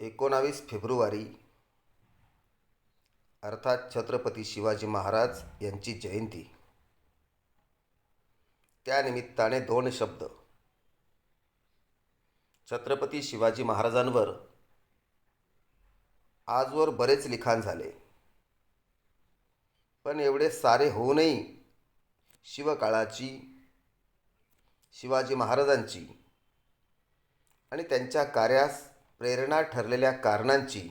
एकोणावीस फेब्रुवारी अर्थात छत्रपती शिवाजी महाराज यांची जयंती. त्यानिमित्ताने दोन शब्द. छत्रपती शिवाजी महाराजांवर आजवर बरेच लिखाण झाले. पण एवढे सारे होऊनही शिवकाळाची शिवाजी महाराजांची आणि त्यांच्या कार्यास प्रेरणा ठरलेल्या कारणांची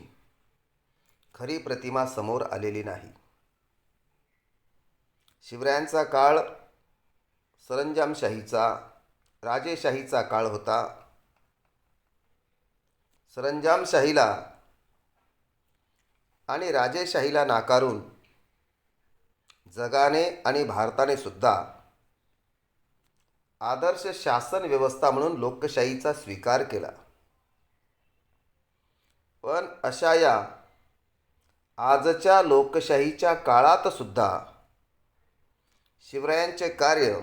खरी प्रतिमा समोर आलेली नाही. शिवरायांचा काळ सरंजामशाहीचा राजेशाहीचा काळ होता. सरंजामशाहीला आणि राजेशाहीला नाकारून जगाने आणि भारताने सुद्धा आदर्श शासन व्यवस्था म्हणून लोकशाहीचा स्वीकार केला. पण अशा या. आजच्या लोकशाहीच्या काळात सुद्धा शिवरायांचे कार्य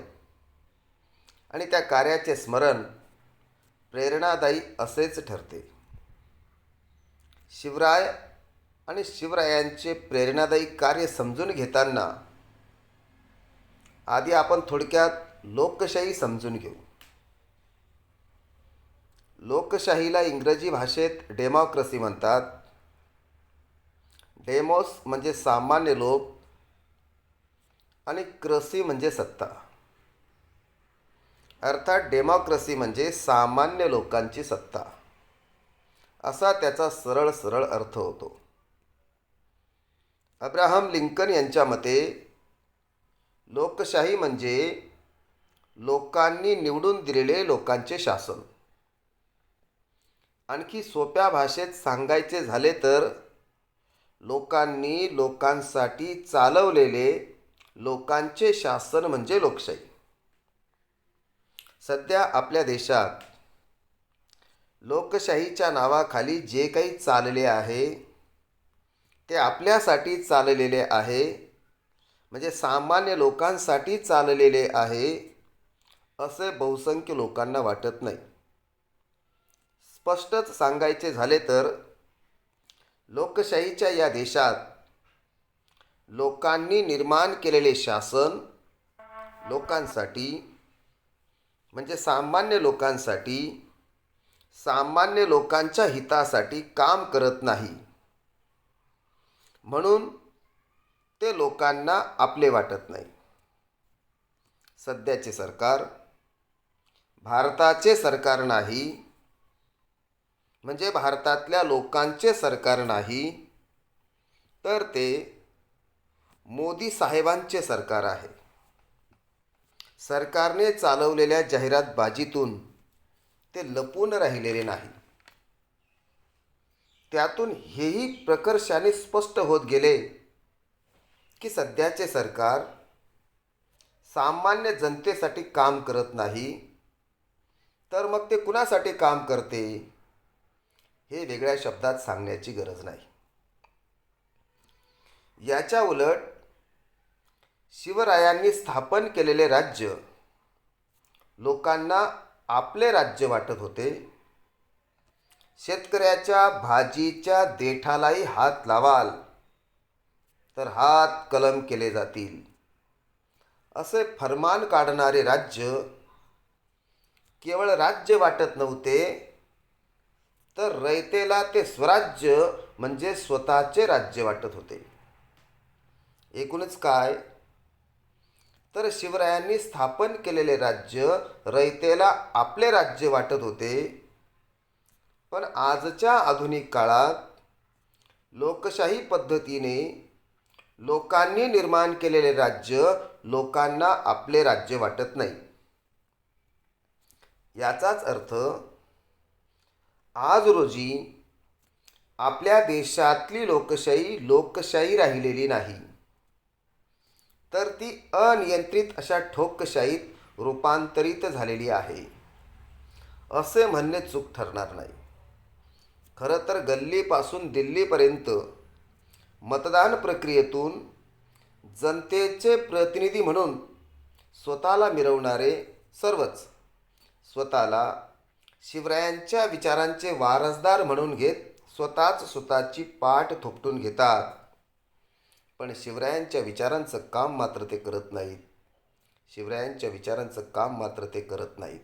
आणि त्या कार्याचे स्मरण प्रेरणादायी असेच ठरते. शिवराय आणि शिवरायांचे प्रेरणादायी कार्य समजून घेताना आधी आपण थोडक्यात लोकशाही समजून घेऊ. लोकशाहीला इंग्रजी भाषेत डेमोक्रेसी म्हणतात. डेमोस म्हणजे सामान्य लोक आणि क्रसी म्हणजे सत्ता. अर्थात डेमोक्रेसी म्हणजे सामान्य लोकांची सत्ता. असा त्याचा सरळ सरळ अर्थ होतो. अब्राहम लिंकन यांच्या मते लोकशाही म्हणजे लोकांनी निवडून दिलेले लोकांचे शासन. आणखी सोप्या भाषेत सांगायचे झाले तर लोकांनी लोकांसाठी चालवलेले लोकांचे शासन म्हणजे लोकशाही. सध्या आपल्या देशात लोकशाहीच्या नावाखाली जे काही चालले आहे ते आपल्यासाठी चाललेले आहे म्हणजे सामान्य लोकांसाठी चाललेले आहे असे बहुसंख्य लोकांना वाटत नाही. स्पष्टच सांगायचे झाले तर लोकशाहीच्या या देशात लोकांनी निर्माण केलेले शासन लोकांसाठी म्हणजे सामान्य लोकांसाठी सामान्य लोकांच्या हितासाठी काम करत नाही. म्हणून ते लोकांना आपले वाटत नाही. सध्याचे सरकार भारताचे सरकार नाही म्हणजे भारतातल्या लोकांचे सरकार नाही तर ते मोदी साहेबांचे सरकार आहे. सरकारने चालवलेल्या जाहिरातबाजीतून ते लपून राहिलेले नाही. त्यातून हेही प्रकर्षाने स्पष्ट होत गेले की सध्याचे सरकार सामान्य जनतेसाठी काम करत नाही तर मग ते कुणासाठी काम करते? हे वेगळ्या शब्दात सांगण्याची गरज नाही. याच्या उलट शिवरायांनी स्थापन केलेले राज्य लोकांना आपले राज्य वाटत होते. शेतकऱ्याच्या भाजीच्या देठालाही हात लावाल तर हात कलम केले जातील. असे फरमान काढणारे राज्य केवळ राज्य वाटत नव्हते तर रयतेला ते स्वराज्य म्हणजे स्वतःचे राज्य वाटत होते. एकूणच काय? तर शिवरायांनी स्थापन केलेले राज्य रयतेला आपले राज्य वाटत होते. पण आजच्या आधुनिक काळात लोकशाही पद्धतीने लोकांनी निर्माण केलेले राज्य लोकांना आपले राज्य वाटत नाही. याचाच अर्थ आज रोजी आपल्या देशातली लोकशाही लोकशाही राहिलेली नाही. तर ती अनियंत्रित अशा ठोकशाहीत रूपांतरित झालेली आहे. असे म्हणणे चूक ठरणार नाही. खरं तर गल्लीपासून दिल्लीपर्यंत मतदान प्रक्रियेतून जनतेचे प्रतिनिधी म्हणून स्वतःला मिरवणारे सर्वच स्वतःला शिवरायांच्या विचारांचे वारसदार म्हणून घेत स्वतःच स्वतःची पाठ थोपटून घेतात. पण शिवरायांच्या विचारांचं काम मात्र ते करत नाहीत. शिवरायांच्या विचारांचं काम मात्र ते करत नाहीत.